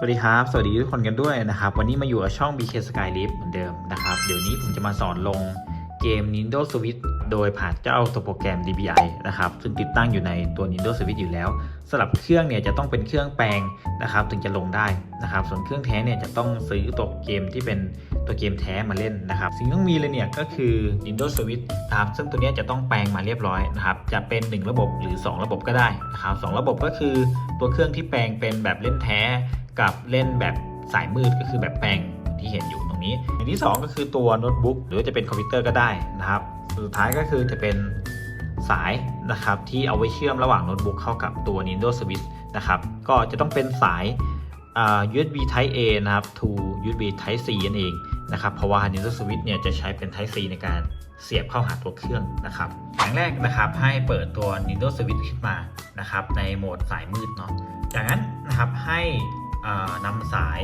สวัสดีครับ สวัสดีทุกคนกันด้วยนะครับ วันนี้มาอยู่กับช่อง BK Sky Lift เหมือนเดิมนะครับ เดี๋ยวนี้ผมจะมาสอนลงเกม Nintendo Switch โดยผ่านเจ้าตัวโปรแกรม DBI นะครับ ซึ่งติดตั้งอยู่ในตัว Nintendo Switch อยู่แล้วสำหรับเครื่องเนี่ยจะต้องเป็นเครื่องแปลงนะครับ ถึงจะลงได้นะครับ ส่วนเครื่องแท้เนี่ยจะต้องซื้อตัวเกมที่เป็นตัวเกมแท้มาเล่นนะครับ สิ่งที่ต้องมีเลยเนี่ยก็คือ Nintendo Switch นะครับซึ่งตัวนี้จะต้องแปลงมาเรียบร้อยนะครับ จะเป็น 1 ระบบหรือ 2 ระบบก็ได้นะครับสองระบบก็คือตัวเครื่องที่แปลงเป็นแบบเล่นแท้ กับเล่นแบบสายมืดก็คือแบบแปลงที่เห็นอยู่ตรงนี้ อย่างที่ 2 ก็คือตัวโน้ตบุ๊กหรือจะเป็นคอมพิวเตอร์ก็ได้นะครับ สุดท้ายก็คือจะเป็นสายนะครับที่เอาไว้เชื่อมระหว่างโน้ตบุ๊กเข้ากับตัว Nintendo Switch นะครับก็จะต้องเป็นสายอ่า USB Type A นะครับ to USB Type C นั่นเองนะครับเพราะว่า Nintendo Switch เนี่ยจะใช้เป็น Type C ในการเสียบเข้าหาตัวเครื่องนะครับอย่างแรกนะครับให้เปิดตัว Nintendo Switch ขึ้นมานะครับในโหมดสายมืดเนาะจากนั้นนะครับให้ นำสาย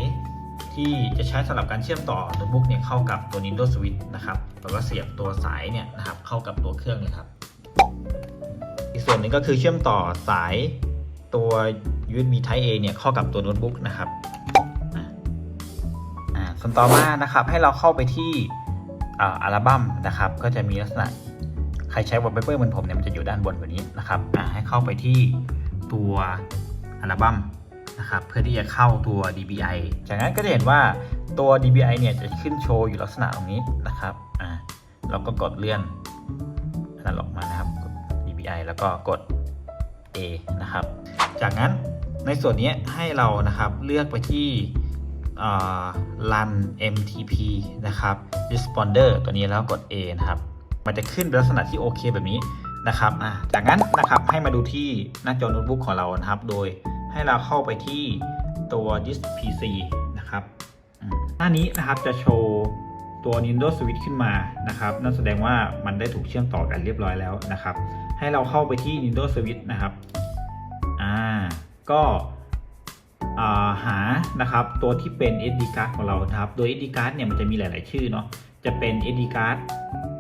ที่จะใช้สำหรับการเชื่อมต่อโน้ตบุ๊กเนี่ยเข้ากับตัว Nintendo Switch นะครับแล้วก็เสียบตัวสายเนี่ยนะครับเข้ากับตัวเครื่องเลยครับ อีกส่วนหนึ่งก็คือเชื่อมต่อสายตัว USB Type A เนี่ยเข้ากับตัวโน้ตบุ๊กนะครับอ่าส่วนต่อมานะครับให้เราเข้าไปที่อ่าอัลบั้มนะครับ ก็จะมีลักษณะใครใช้ wallpaper เหมือนผมเนี่ยมันจะอยู่ด้านบนแบบนี้นะครับอ่าให้เข้าไปที่ตัวอัลบั้ม นะครับเพื่อที่จะเข้าตัว DBI จากนั้นก็จะเห็นว่าตัว DBI เนี่ยจะขึ้นโชว์อยู่ลักษณะตรงนี้นะครับอ่าเราก็กดเลื่อนนั่นออกมานะครับ DBI แล้วก็กด A นะครับ จากนั้นในส่วนนี้ให้เรานะครับเลือกไปที่ run MTP นะครับ responder ตัวนี้แล้วกด A นะครับ มันจะขึ้นเป็นลักษณะที่โอเคแบบนี้นะครับอะจากนั้นนะครับให้มาดูที่หน้าจอโน้ตบุ๊กของเรานะครับ โดย ให้เราเข้าไปที่ตัว disk PC นะครับหน้านี้นะครับจะโชว์ตัว Nintendo Switch ขึ้นมานะครับ นั่นแสดงว่ามันได้ถูกเชื่อมต่อกันเรียบร้อยแล้วนะครับ ให้เราเข้าไปที่ Nintendo Switch นะครับอ่าก็อ่าหานะครับตัวที่เป็น SD card ของเราครับ โดย SD card เนี่ยมันจะมีหลาย ๆ ชื่อเนาะจะเป็น SD card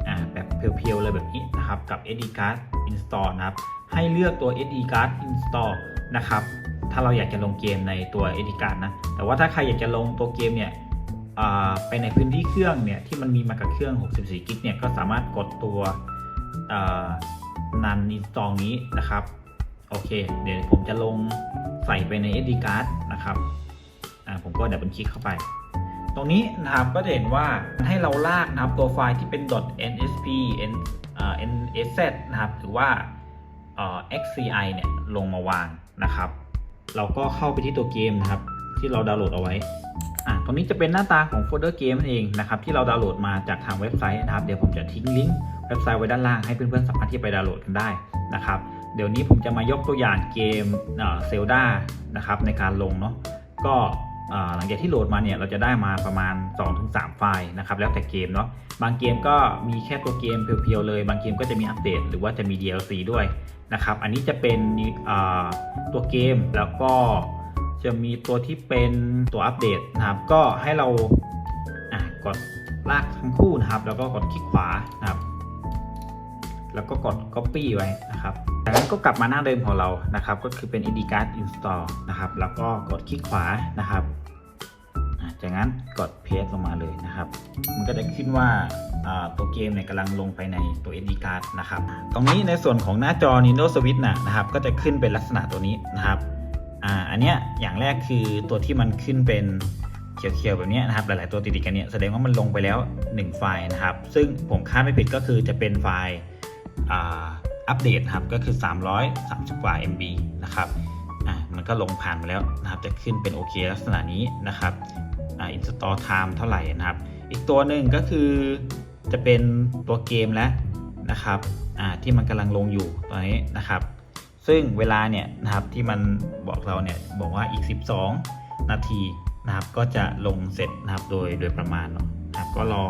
อ่าแบบเพียว ๆ เลยแบบนี้นะครับ กับ SD card install นะครับ ให้เลือกตัว SD card install นะครับ ถ้าเราอยากจะลงเกมในตัว SD card นะ แต่ว่าถ้าใครอยากจะลงตัวเกมเนี่ยไปในพื้นที่เครื่องเนี่ยที่มันมีมากับเครื่อง 64 กิกเนี่ยก็สามารถกดตัวนันอินสตอลนี้นะครับ โอเค เดี๋ยวผมจะลงใส่ไปใน SD card นะครับผมก็ดับเบิลคลิกเข้าไป ตรงนี้นะครับก็จะเห็นว่าให้เราลากนะครับตัวไฟล์ที่เป็น .nsp nsz นะครับหรือว่า xci เนี่ยลงมาวางนะครับ เราก็เข้าไปที่ตัวเกมนะครับ ที่เราดาวน์โหลดเอาไว้อ่าตรงนี้จะเป็นหน้าตาของโฟลเดอร์เกมนั่นเองนะครับที่เราดาวน์โหลดมาจากทางเว็บไซต์นะครับ เดี๋ยวผมจะทิ้งลิงก์เว็บไซต์ไว้ด้านล่างให้เพื่อนๆสามารถที่ไปดาวน์โหลดกันได้นะครับ เดี๋ยวนี้ผมจะมายกตัวอย่างเกมเซลดานะครับในการลงเนาะก็อ่าหลังจากที่โหลดมาเนี่ยเราจะได้มาประมาณ 2-3 ไฟล์นะครับแล้วแต่เกมเนาะบางเกมก็มีแค่ตัวเกมเพียวๆเลย บางเกมก็จะมีอัปเดตหรือว่าจะมี DLC ด้วย นะครับ อันนี้จะเป็นตัวเกมแล้วก็จะมีตัวที่เป็นตัวอัปเดตนะครับ ก็ให้เรากดลากทั้งคู่นะครับ แล้วก็กดคลิกขวานะครับ แล้วก็กด copy ไว้นะครับจากนั้นก็กลับมาหน้าเดิมของเรานะครับ ก็คือเป็น id card install นะครับ แล้วก็กดคลิกขวานะครับ จากนั้นกด paste ลงมาเลยนะครับ มันก็จะขึ้นว่าตัวเกมเนี่ยกำลังลงไปในตัว SD card นะครับ ตรงนี้ในส่วนของหน้าจอ Nintendo Switch นะนะครับ ก็จะขึ้นเป็นลักษณะตัวนี้นะครับอ่าอันเนี้ยอย่างแรกคือตัวที่มันขึ้นเป็นเขียวๆแบบนี้นะครับ หลายๆตัวติดๆกันเนี่ยแสดงว่ามันลงไปแล้ว 1 ไฟล์นะครับ ซึ่งผมคาดไม่ผิดก็คือจะเป็นไฟล์อัปเดตครับก็คือ 330 กว่า MB นะครับมันก็ลงผ่านมาแล้วนะครับ จะขึ้นเป็นโอเคลักษณะนี้นะครับ install time เท่าไหร่นะครับ อีกตัวหนึ่งก็คือจะเป็นตัวเกมแล้วนะครับอ่าที่มันกำลังลงอยู่ตอนนี้นะครับ ซึ่งเวลาเนี่ยนะครับที่มันบอกเราเนี่ยบอกว่าอีก 12 นาทีนะครับก็จะลงเสร็จนะครับโดยโดยประมาณเนาะนะครับก็รอ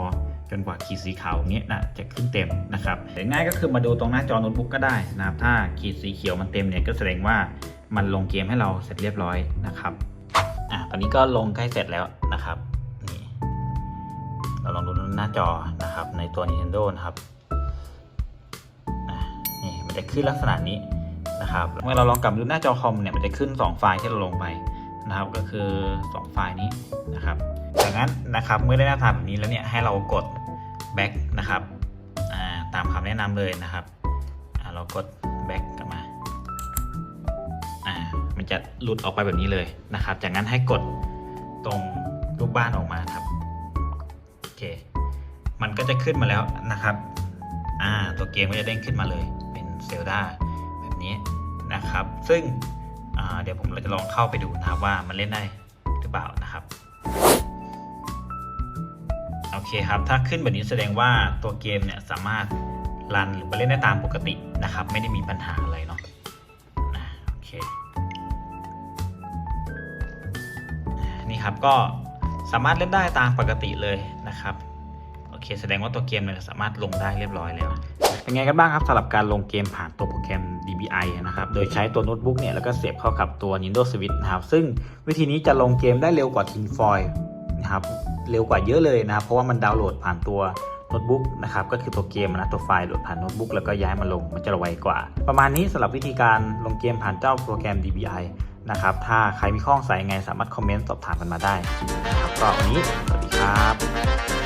จนกว่าขีดสีขาวเนี้ยนะจะขึ้นเต็มนะครับหรือง่ายก็คือมาดูตรงหน้าจอโน้ตบุ๊กก็ได้นะครับ ถ้าขีดสีเขียวมันเต็มเนี่ยก็แสดงว่ามันลงเกมให้เราเสร็จเรียบร้อยนะครับ อะตอนนี้ก็ลงใกล้เสร็จแล้วนะครับนี่เราลองดูหน้าจอนะครับในตัว Nintendo นะครับอะนี่มันจะขึ้นลักษณะนี้นะครับเมื่อเราลองกลับดูหน้าจอคอมเนี่ยมันจะขึ้น 2 ไฟล์ที่เราลงไปนะครับก็คือ 2 ไฟล์นี้นะครับจากนั้นนะครับเมื่อได้หน้าตาแบบนี้แล้วเนี่ยให้เรากด back นะครับอ่าตามคำแนะนำเลยนะครับอ่าเรากด back กลับมา มันจะหลุดออกไปแบบนี้เลยนะครับ จากนั้นให้กดตรงรูปบ้านออกมาครับโอเค มันก็จะขึ้นมาแล้วนะครับอ่าตัวเกมก็จะเด้งขึ้นมาเลยเป็นเซลดาแบบนี้นะครับ ซึ่งเดี๋ยวผมเราจะลองเข้าไปดูนะครับว่ามันเล่นได้หรือเปล่านะครับโอเคครับถ้าขึ้นแบบนี้แสดงว่าตัวเกมเนี่ยสามารถรันหรือมาเล่นได้ตามปกตินะครับ ไม่ได้มีปัญหาอะไรเนาะนะโอเค ครับ ก็สามารถเล่นได้ตามปกติเลยนะครับโอเค แสดงว่าตัวเกมเนี่ยสามารถลงได้เรียบร้อยแล้ว เป็นไงกันบ้างครับสำหรับการลงเกมผ่านตัวโปรแกรม DBI นะครับ โดยใช้ตัวโน้ตบุ๊กเนี่ยแล้วก็เสียบเข้ากับตัว Nintendo Switch นะครับ ซึ่งวิธีนี้จะลงเกมได้เร็วกว่า Tinfoil นะครับ เร็วกว่าเยอะเลยนะครับ เพราะว่ามันดาวน์โหลดผ่านตัวโน้ตบุ๊กนะครับ ก็คือตัวเกมนะตัวไฟล์โหลดผ่านโน้ตบุ๊กแล้วก็ย้ายมาลง มันจะไวกว่า ประมาณนี้สำหรับวิธีการลงเกมผ่านเจ้าโปรแกรม DBI นะครับ ถ้าใครมีข้อสงสัยไงสามารถคอมเมนต์สอบถามกันมาได้นะครับก็วันนี้สวัสดีครับ